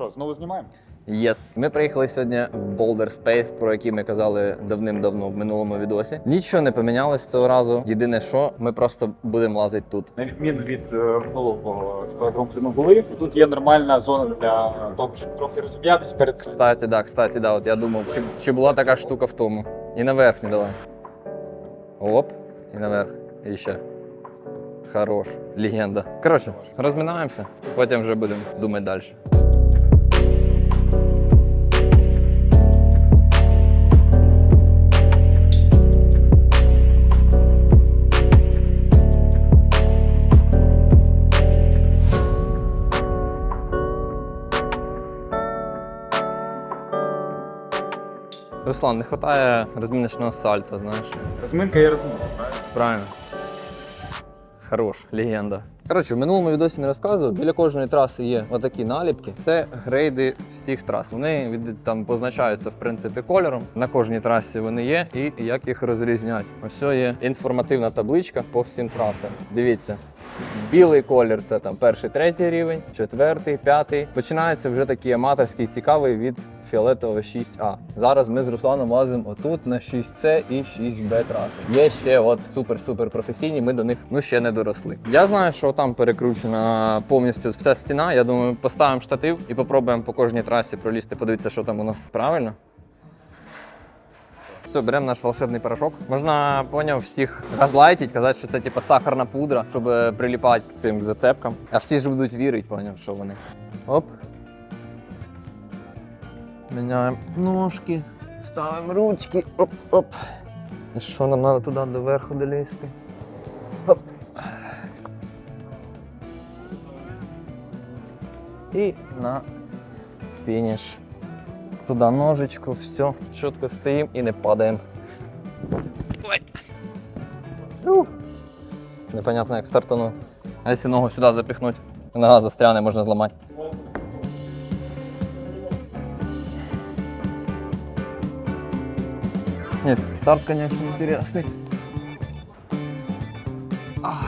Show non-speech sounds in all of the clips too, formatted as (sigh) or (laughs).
Що, знову знімаємо? Єс, ми приїхали сьогодні в Boulder Space, про який ми казали давним-давно в минулому відосі. Нічого не помінялось цього разу. Єдине, що ми просто будемо лазити тут. На відміну від е, минулого спортивного ми були, тут є нормальна зона для того, щоб трохи розім'ятися перед цим. Кстати, да, кстати, да, от я думав, чи, чи була така штука в тому. І на верхню давай. Оп, і наверх. І ще. Хорош, легенда. Коротше, розминаємося, потім вже будемо думати далі. Руслан, не вистачає розміночного сальто, знаєш. Розминка є розминка, правильно? Правильно. Хорош, легенда. Коротше, в минулому відосі не розказував. Біля кожної траси є отакі наліпки. Це грейди всіх трас. Вони від там позначаються в принципі кольором. На кожній трасі вони є, і як їх розрізняти. Ось є інформативна табличка по всім трасам. Дивіться. Білий колір це там перший, третій рівень, четвертий, п'ятий. Починається вже такий аматорський цікавий від фіолетового 6А. Зараз ми з Русланом лазимо отут на 6С і 6Б траси. Є ще от супер-супер професійні. Ми до них ну ще не доросли. Я знаю, що там перекручена повністю вся стіна. Я думаю, поставимо штатив і попробуємо по кожній трасі пролізти, подивитися, що там воно правильно. Все, беремо наш волшебний порошок. Можна, поняв, всіх газлайтить, казати, що це типу сахарна пудра, щоб приліпати к цим зацепкам. А всі ж будуть вірити, поняв, що вони. Оп. Міняємо ножки, ставимо ручки. Оп-оп. І що нам треба туди доверху долізти? Оп. І на фініш. Туди ножичку, все, чітко стоїмо і не падаємо. Непонятно, як стартану. А якщо ногу сюди запихнути? Нога застряне, можна зламати. Нет, старт, конечно, интересный. Ах.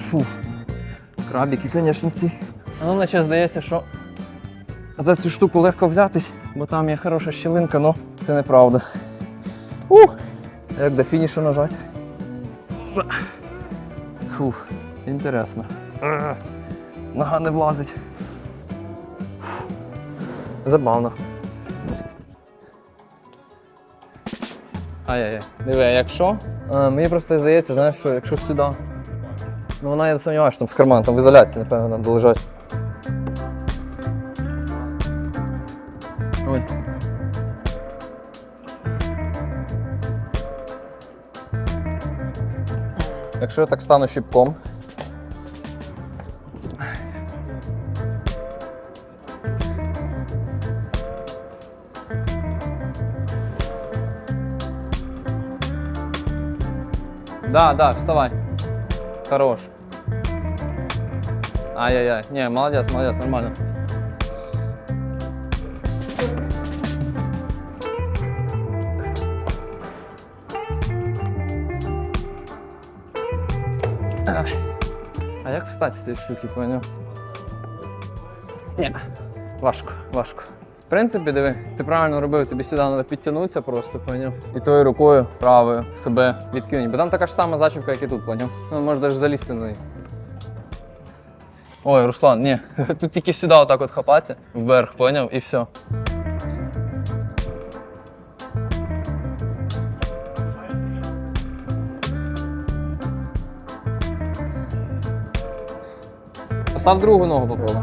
Фу. Крабики, конечно, ці. Ну, наче здається, що за цю штуку легко взятись, бо там є хороша щілинка, але це неправда. Ух! Як до фінішу нажати? Фух, інтересно. Нога не влазить. Забавно. Ай-яй-яй. Диви, а якщо? А, мені просто здається, знаєш, що якщо сюди. Ну вона я сумніваюся, що там з карманом, там в ізоляції, напевно, треба лежати. Якщо я так стану щіпком. Да, да, вставай. Хорош. Ай-яй-яй. Не, молодец, молодец, нормально. А як встати з цієї штуки, поняв? Ні. Важко, важко. В принципі, диви, ти правильно робив, тобі сюди треба підтягнутися просто, поняв? І тою рукою правою себе відкинуть. Бо там така ж сама зачіпка, як і тут, поняв? Ну, можеш навіть залізти на неї. Ой, Руслан, ні. (laughs) Тут тільки сюди отак от хапатися, вверх, поняв, і все. Постав другу ногу попробуй.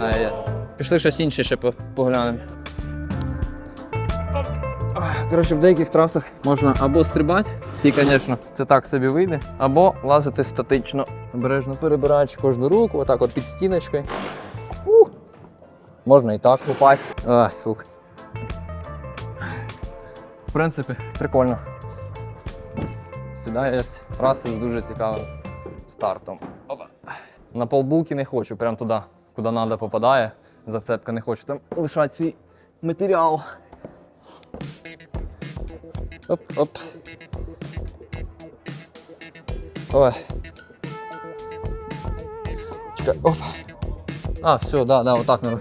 А. Пішли щось інше ще поглянемо. Коротше, в деяких трасах можна або стрибати, ці, звісно, це так собі вийде, або лазити статично, обережно перебираючи кожну руку, отак от під стіночкою. Ух. Можна і так попасти. Ай, фух. В принципі, прикольно. Сідає траси з дуже цікавим стартом. Опа. На полбулки не хочу, прям туди, куди треба попадає. Зацепка не хочу там лишати свій матеріал. Оп, оп. Ой. Чекай, оп. А, все, да, да, отак надо.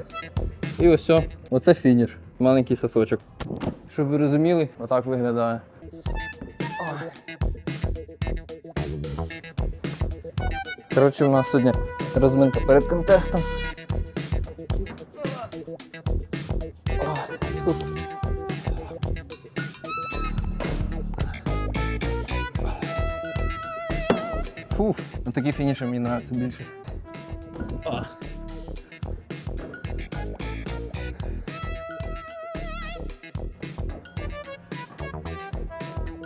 І ось все. Оце фініш. Маленький сосочок. Щоб ви розуміли, отак виглядає. Ой. Коротше, у нас сьогодні розминка перед контестом. Фу. Фух, ну такі фініші мені подобаються більше.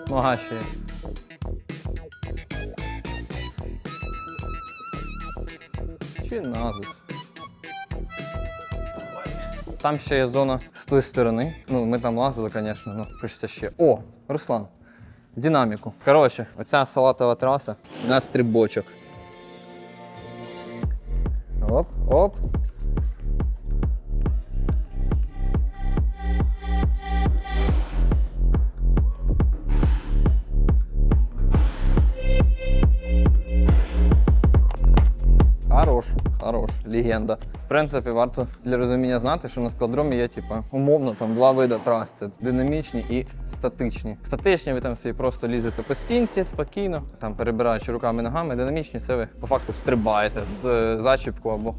Нога ще. Назис? Там ще є зона з тої сторони. Ну, ми там лазили, звісно, але хочеться ще. О, Руслан. Динаміку. Коротше, оця салатова траса на стрибочок. Оп, оп. Легенда. В принципі, варто для розуміння знати, що на складромі є, типу, умовно там два види трас: це динамічні і статичні. Статичні ви там собі просто лізете по стінці спокійно, там перебираючи руками ногами. Динамічні це ви по факту стрибаєте з зачіпку або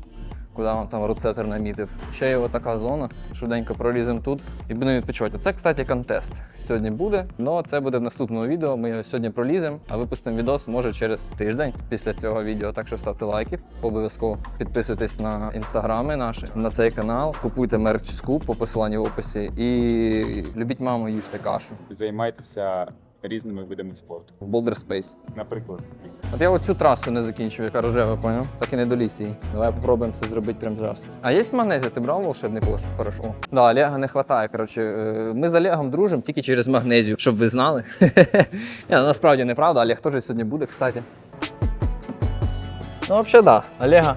куди вам там руцетер намітив. Ще є така зона. Швиденько проліземо тут і будемо відпочивати. Це, кстати, контест. Сьогодні буде, але це буде в наступному відео. Ми його сьогодні проліземо, а випустимо відос може через тиждень після цього відео. Так що ставте лайки, обов'язково підписуйтесь на інстаграми наші, на цей канал, купуйте мерч Скуп по посиланню в описі і любіть маму, їжте кашу Займайтеся різними видами спорту. в Boulder Space. Наприклад, От я оцю трасу не закінчив, яка рожева, поняв? Так і не доліз її. Давай попробуємо це зробити прямо зараз. А є магнезія? Ти брав волшебний порошок? Да, Олега не вистачає. Коротше, Е, ми з Олегом дружимо тільки через магнезію, щоб ви знали. (laughs) Ні, ну, насправді неправда, Олег теж сьогодні буде, кстати. Ну, взагалі, так. Да. Олега.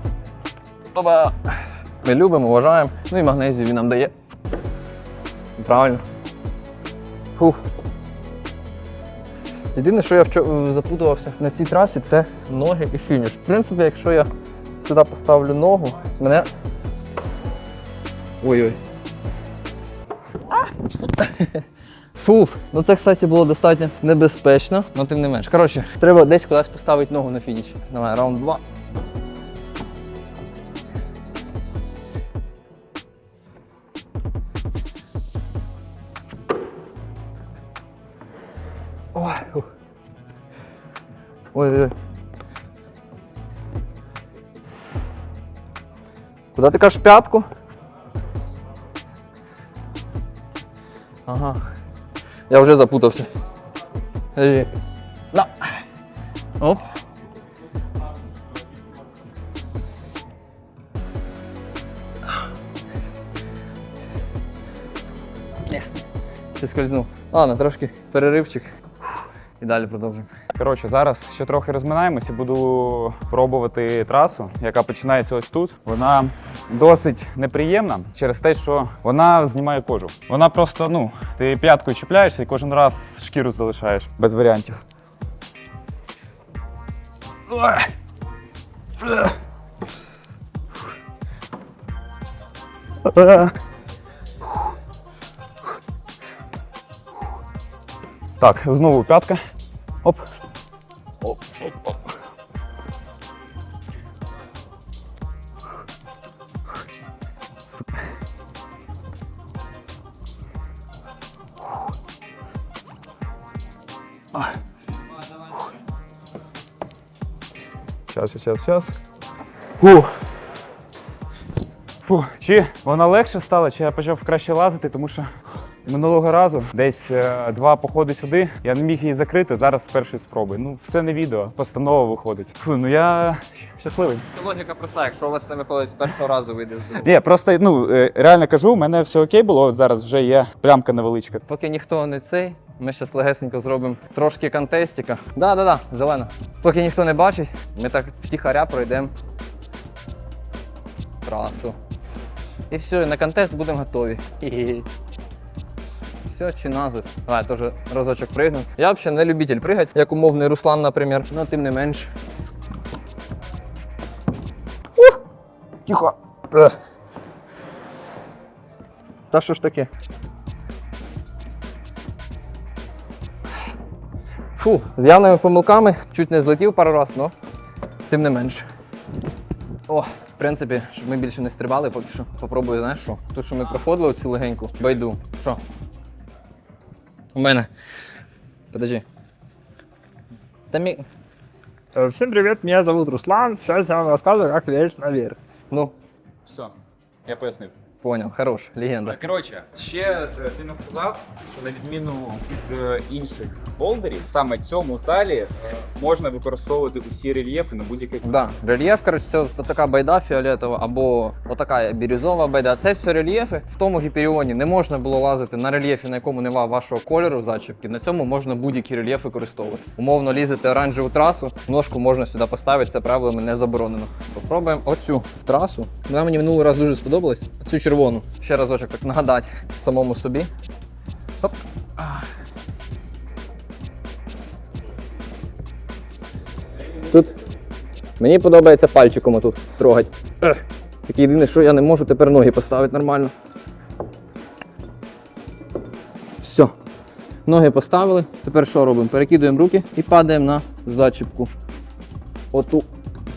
Оба. Ми любимо, вважаємо. Ну і магнезію він нам дає. Правильно. Фух. Єдине, що я вчо- запутувався на цій трасі, це ноги і фініш. В принципі, якщо я сюди поставлю ногу, мене. Ой-ой. Фуф, ну це, кстати, було достатньо небезпечно, але тим не менш. Коротше, треба десь кудись поставити ногу на фініш. Давай, раунд два. Ой, ой, ой. Куда ти кажеш п'ятку? Ага. Я вже запутався. Да. Оп. Ти скользнув. Ладно, трошки переривчик. І далі продовжимо. Коротше, зараз ще трохи розминаємось і буду пробувати трасу, яка починається ось тут. Вона досить неприємна через те, що вона знімає кожу. Вона просто, ну, ти п'яткою чіпляєшся і кожен раз шкіру залишаєш без варіантів. Так, знову п'ятка. Оп, Сейчас, сейчас, сейчас. Фух. Фух. Чи вона легше стала, чи я почав краще лазити, тому що минулого разу десь е, два походи сюди. Я не міг її закрити зараз з першої спроби. Ну, все не відео, постанова виходить. Фу, ну я щасливий. Логіка проста, якщо у вас не виходить з першого разу вийде з Ні, просто ну е, реально кажу, у мене все окей було. От зараз вже є плямка невеличка. Поки ніхто не цей, ми зараз легесенько зробимо трошки контестика. Да, да, да, зелено. Поки ніхто не бачить, ми так втіхаря пройдемо трасу. І все, на контест будемо готові. Все, чи назис. Давай, теж разочок пригну. Я взагалі не любитель пригати, як умовний Руслан, наприклад. Ну, тим не менш. Тихо. Та що ж таке? Фу, з явними помилками чуть не злетів пару раз, але тим не менше. О, в принципі, щоб ми більше не стрибали, поки що попробую, знаєш що? Тут, що ми проходили цю легеньку байду. Що? У мене. Подожди. Та мі... Э, Всем привет, меня зовут Руслан. Сейчас я вам рассказываю, как лезть наверх. Ну, Все, я пояснив. Поняв, хорош, легенда. Коротше, ще е, ти не сказав, що на відміну від е, інших болдерів, саме цьому залі е, можна використовувати усі рельєфи на будь-яких Да, рельєф, коротше, це така байда фіолетова або отака бірюзова байда. Це все рельєфи. В тому гіперіоні не можна було лазити на рельєфі, на якому нема вашого кольору зачіпки. На цьому можна будь-який рельєф використовувати. Умовно лізете оранжеву трасу, ножку можна сюди поставити, це правилами не заборонено. Попробуємо оцю трасу. Вона мені минулий раз дуже сподобалась. Цю червону. Ще разочок так нагадати самому собі. Оп. Тут Мені подобається пальчиком отут трогати. Ех. Тільки єдине, що я не можу тепер ноги поставити нормально. Все. Ноги поставили. Тепер що робимо? Перекидуємо руки і падаємо на зачіпку. Оту.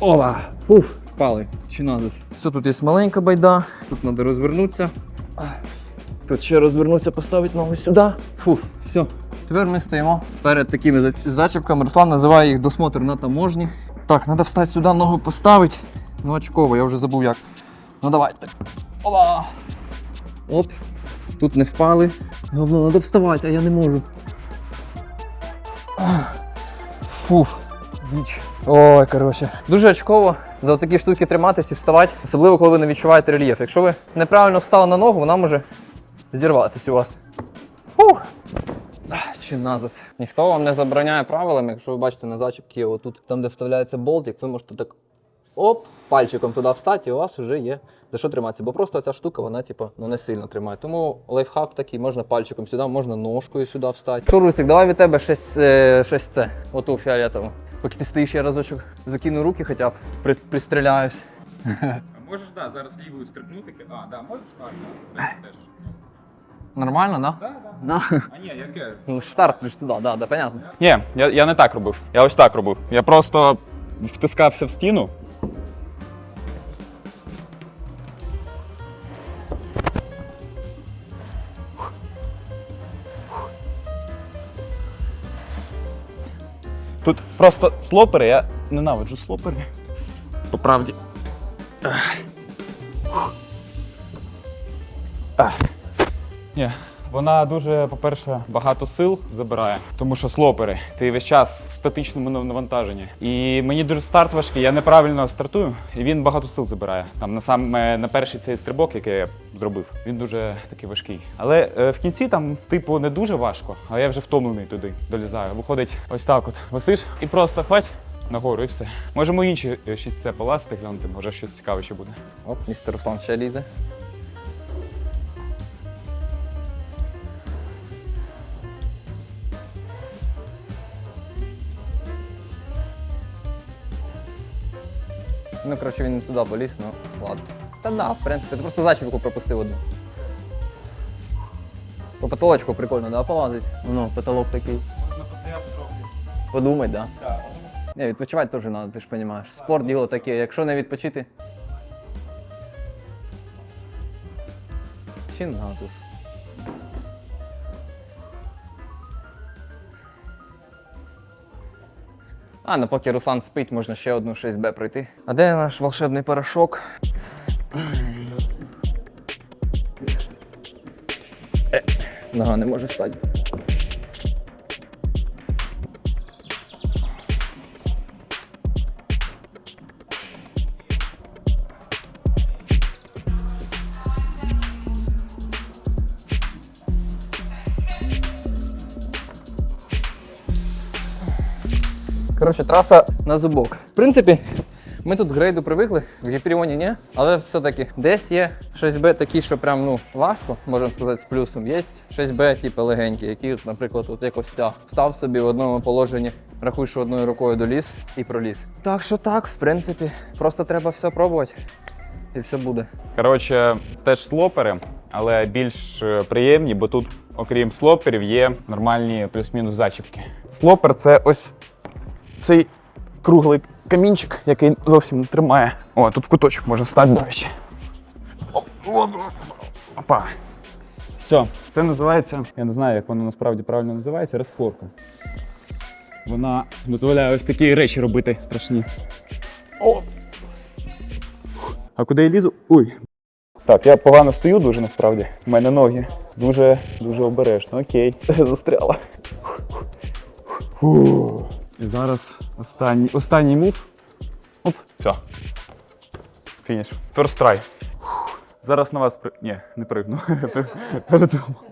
Ова! Фух, впали. Чи. Все, тут є маленька байда. Тут треба розвернутися. Тут ще розвернутися, поставити ногу сюди. Фух, все. Тепер ми стоїмо перед такими зачіпками. Руслан називає їх досмотр на таможні. Так, треба встати сюди, ногу поставити. Ну, очково, я вже забув як. Ну давайте. Ола! Оп. Тут не впали. Головне, треба вставати, а я не можу. Фуф. Діч. Ой, коротше. Дуже очково за такі штуки триматися і вставати, особливо коли ви не відчуваєте рельєф. Якщо ви неправильно встали на ногу, вона може зірватися у вас. Фух. Чи назис. Ніхто вам не забороняє правилами, якщо ви бачите на зачіпки, отут, там, де вставляється болтик, ви можете так оп, пальчиком туди встати, і у вас вже є за що триматися. Бо просто ця штука, вона типу, ну, не сильно тримає. Тому лайфхак такий, можна пальчиком сюди, можна ножкою сюди встати. Чорусик, давай від тебе щось, е, щось це, оту фіолетову. Поки ти стоїш, я разочок закину руки хоча б, при, пристріляюсь. (laughs) А можеш, да, зараз лівою стрибнути. А, да, можеш так, да, теж. Нормально, да? Да, да. Да. А ні, яке? Ну, старт ж туди, да, да, понятно. Ні, я, я не так робив. Я ось так робив. Я просто втискався в стіну. Тут просто слопери, я ненавиджу слопери. По правді. Ах. Ах. Ні, вона дуже, по-перше, багато сил забирає, тому що слопери, ти весь час в статичному навантаженні. І мені дуже старт важкий, я неправильно стартую, і він багато сил забирає. Там на саме на перший цей стрибок, який я зробив, він дуже такий важкий. Але е, в кінці там, типу, не дуже важко, а я вже втомлений туди долізаю. Виходить, ось так: от висиш і просто хвать нагору, і все. Можемо інші 6 це полазити, глянути, може щось цікаве ще буде. Оп, містер Руслан ще лізе. Ну, коротше, він не туди поліз, ну ладно. Та да, в принципі, ти просто зачіпку пропустив одну. По потолочку прикольно, да, полазить? Ну, потолок такий. Можна постояти трохи. Подумай, да. Не, відпочивати теж треба, ти ж розумієш. Спорт діло таке, якщо не відпочити. Чи натус? А, ну поки Руслан спить, можна ще одну 6Б пройти. А де наш волшебний порошок? Е, Нога не може встати. Коротше, траса на зубок. В принципі, ми тут грейду привикли, в Гіперіоні ні, але все-таки десь є 6Б такі, що прям ну важко, можемо сказати, з плюсом. Є 6Б, типу легенькі, які, наприклад, от якось ця. Став собі в одному положенні, рахуй, що одною рукою доліз і проліз. Так що так, в принципі, просто треба все пробувати. і все буде. Коротше, теж слопери, але більш е, приємні, бо тут, окрім слоперів, є нормальні плюс-мінус зачіпки. Слопер це ось цей круглий камінчик, який зовсім не тримає. О, тут куточок можна стати, до речі. Оп, оп, оп, Опа. Все, це називається, я не знаю, як воно насправді правильно називається, розпорка. Вона дозволяє ось такі речі робити страшні. О! А куди я лізу? Ой. Так, я погано стою дуже насправді. У мене ноги дуже дуже обережно. Окей. (laughs) Застряла. І зараз останній, останній мув. Оп, все. Фініш. First try. Зараз на вас при... Ні, не пригну. (laughs) Передумав.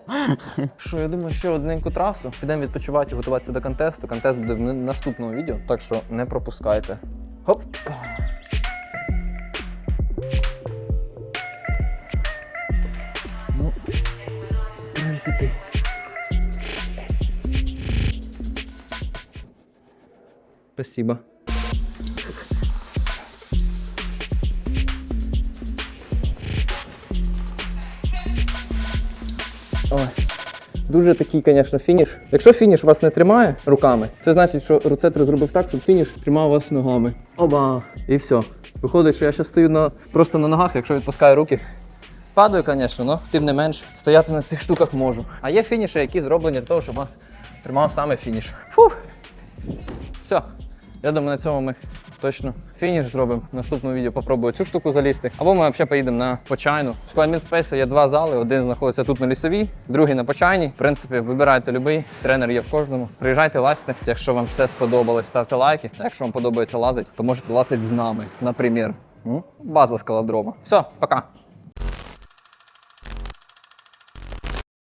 Що я думаю, ще одненьку трасу. Підемо відпочивати і готуватися до контесту. Контест буде в наступному відео, так що не пропускайте. Хоп. Ну, в принципі. Спасибо. Ой. Дуже такий, звісно, фініш. Якщо фініш вас не тримає руками, це значить, що руцетр зробив так, щоб фініш тримав вас ногами. Оба! І все. Виходить, що я ще стою на, просто на ногах, якщо відпускаю руки. Падаю, звісно, але тим не менш стояти на цих штуках можу. А є фініші, які зроблені для того, щоб вас тримав саме фініш. Фух. Все. Я думаю, на цьому ми точно фініш зробимо. Наступному відео попробую цю штуку залізти. Або ми взагалі поїдемо на почайну. В Space є два зали. Один знаходиться тут на лісовій, другий на почайній. В принципі, вибирайте любий. Тренер є в кожному. Приїжджайте, лазьте. Якщо вам все сподобалось, ставте лайки. А якщо вам подобається лазити, то можете лазити з нами, наприклад. М? База скалодрома. Все, пока.